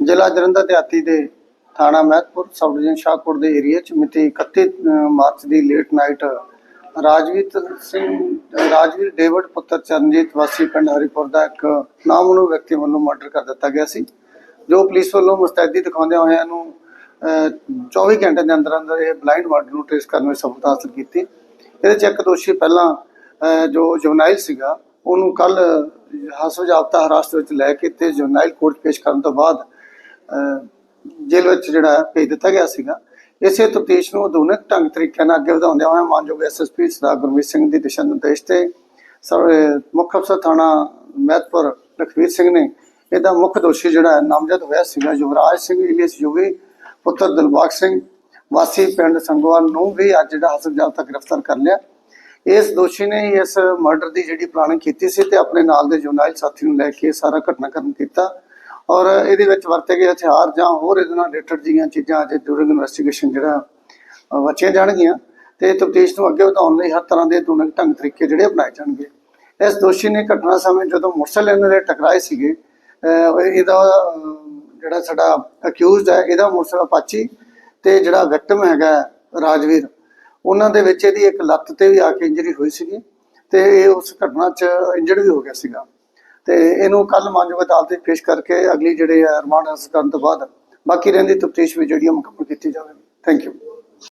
ਜ਼ਿਲ੍ਹਾ ਜਲੰਧਰ ਦਿਹਾਤੀ ਦੇ ਥਾਣਾ ਮਹਿਤਪੁਰ ਸਬ ਡਿਵੀਜ਼ਨ ਸ਼ਾਹਕੋਟ ਦੇ ਏਰੀਆ ਚ ਮਿਤੀ 31 ਮਾਰਚ ਦੀ late night Rajveer Singh Rajveer David ਪੁੱਤਰ ਚਰਨਜੀਤ ਵਾਸੀ ਪਿੰਡ ਹਰੀਪੁਰ ਦਾ ਇੱਕ ਨਾਮਨੂ ਵਿਅਕਤੀ ਵੱਲੋਂ ਮਰਡਰ ਕਰ ਦਿੱਤਾ ਗਿਆ ਸੀ ਜੋ ਪੁਲਿਸ ਵੱਲੋਂ ਮੁਸਤੈਦੀ ਦਿਖਾਉਂਦਿਆਂ ਹੋਇਆਂ ਨੂੰ ਅ, 24 ਘੰਟੇ ਦੇ ਅੰਦਰ ਅੰਦਰ ਇਹ ਬਲਾਈਂਡ ਮਰਡਰ ਨੂੰ ਟ੍ਰੇਸ ਕਰਨ ਵਿੱਚ ਸਫਲਤਾ ਹਾਸਲ ਕੀਤੀ। ਇਹਦੇ ਚ ਇੱਕ ਦੋਸ਼ੀ ਪਹਿਲਾਂ ਜੋ ਜੁਵਨਾਈਲ ਸੀਗਾ ਉਹਨੂੰ ਕੱਲ ਹਸਪਤਾਲ ਜਾਬਤਾ ਹਰਾਸਤ ਵਿੱਚ ਲੈ ਕੇ ਤੇ ਜੁਵਨਾਈਲ ਕੋਰਟ ਪੇਸ਼ ਕਰਨ ਤੋਂ ਬਾਅਦ ਜੇਲ੍ਹ ਵਿੱਚ ਜਿਹੜਾ ਹੈ ਭੇਜ ਦਿੱਤਾ ਗਿਆ ਸੀਗਾ। ਇਸੇ ਤਫਤੀਸ਼ ਨੂੰ ਆਧੁਨਿਕ ਢੰਗ ਤਰੀਕੇ ਨਾਲ ਅੱਗੇ ਵਧਾਉਂਦਿਆਂ ਹੋਇਆ ਮਾਨਯੋਗ ਐਸਐਸਪੀ ਸਰਦਾਰ ਗੁਰਮੀਤ ਸਿੰਘ ਦੀ ਦਿਸ਼ਾ ਨਿਰਦੇਸ਼ ਤੇ ਮੁੱਖ ਅਫਸਰ ਥਾਣਾ ਮਹਿਤਪੁਰ ਲਖਵੀਰ ਸਿੰਘ ਨੇ ਇਹਦਾ ਮੁੱਖ ਦੋਸ਼ੀ ਜਿਹੜਾ ਨਾਮਜ਼ਦ ਹੋਇਆ ਸੀਗਾ ਯੁਵਰਾਜ ਸਿੰਘ, ਇਲੀਅਸ ਯੁਗੀ ਪੁੱਤਰ ਦਿਲਬਾਗ ਸਿੰਘ, ਵਾਸੀ ਪਿੰਡ ਸੰਗੋਵਾਲ ਨੂੰ ਵੀ ਅੱਜ ਜਿਹੜਾ ਹਸਨ ਤੱਕ ਗ੍ਰਿਫਤਾਰ ਕਰ ਲਿਆ। ਇਸ ਦੋਸ਼ੀ ਨੇ ਇਸ ਮਰਡਰ ਦੀ ਜਿਹੜੀ ਪਲਾਨਿੰਗ ਕੀਤੀ ਸੀ ਤੇ ਆਪਣੇ ਨਾਲ ਦੇ ਜੁਨਾਇਲ ਸਾਥੀ ਨੂੰ ਲੈ ਕੇ ਸਾਰਾ ਘਟਨਾਕ੍ਰਮ ਕੀਤਾ। ਔਰ ਇਹਦੇ ਵਿੱਚ ਵਰਤੇ ਗਏ ਹਥਿਆਰ ਜਾਂ ਹੋਰ ਇਹਦੇ ਨਾਲ ਰਿਲੇਟਡ ਜੀਆਂ ਚੀਜ਼ਾਂ ਅਜੇ ਡਿਊਰਿੰਗ ਇਨਵੈਸਟੀਗੇਸ਼ਨ ਜਿਹੜਾ ਅਹ, ਵਾਚੀਆਂ ਜਾਣਗੀਆਂ। ਤੇ ਤਫਤੀਸ਼ ਨੂੰ ਅੱਗੇ ਵਧਾਉਣ ਲਈ ਹਰ ਤਰ੍ਹਾਂ ਦੇ ਆਧੁਨਿਕ ਢੰਗ ਤਰੀਕੇ ਜਿਹੜੇ ਅਪਣਾਏ ਜਾਣਗੇ। ਇਸ ਦੋਸ਼ੀ ਨੇ ਘਟਨਾ ਸਮੇਂ ਜਦੋਂ ਮੋਟਰਸਾਈਕਲ ਇਹਨਾਂ ਦੇ ਟਕਰਾਏ ਸੀਗੇ ਇਹਦਾ ਜਿਹੜਾ ਸਾਡਾ ਅਕਿਊਜ਼ਡ ਹੈ ਇਹਦਾ ਮੋਟਰਸਾਈਕਲ ਪਾਚੀ ਤੇ ਜਿਹੜਾ ਵਿਕਟਮ ਹੈਗਾ ਰਾਜਵੀਰ ਉਹਨਾਂ ਦੇ ਵਿੱਚ ਇਹਦੀ ਇੱਕ ਲੱਤ ਤੇ ਵੀ ਆ ਕੇ ਇੰਜਰੀ ਹੋਈ ਸੀਗੀ ਤੇ ਇਹ ਉਸ ਘਟਨਾ 'ਚ ਇੰਜਰਡ ਵੀ ਹੋ ਗਿਆ ਸੀਗਾ। ਤੇ ਇਹਨੂੰ ਕੱਲ ਮਾਨਯੋਗ ਅਦਾਲਤ ਵਿੱਚ ਪੇਸ਼ ਕਰਕੇ ਅਗਲੀ ਜਿਹੜੇ ਆ, ਰਿਮਾਂਡ ਹਾਸਲ ਕਰਨ ਤੋਂ ਬਾਅਦ ਬਾਕੀ ਰਹਿੰਦੀ ਤਫਤੀਸ਼ ਵੀ ਜਿਹੜੀ ਆ ਮੁਕੰਮਲ ਕੀਤੀ ਜਾਵੇਗੀ। Thank you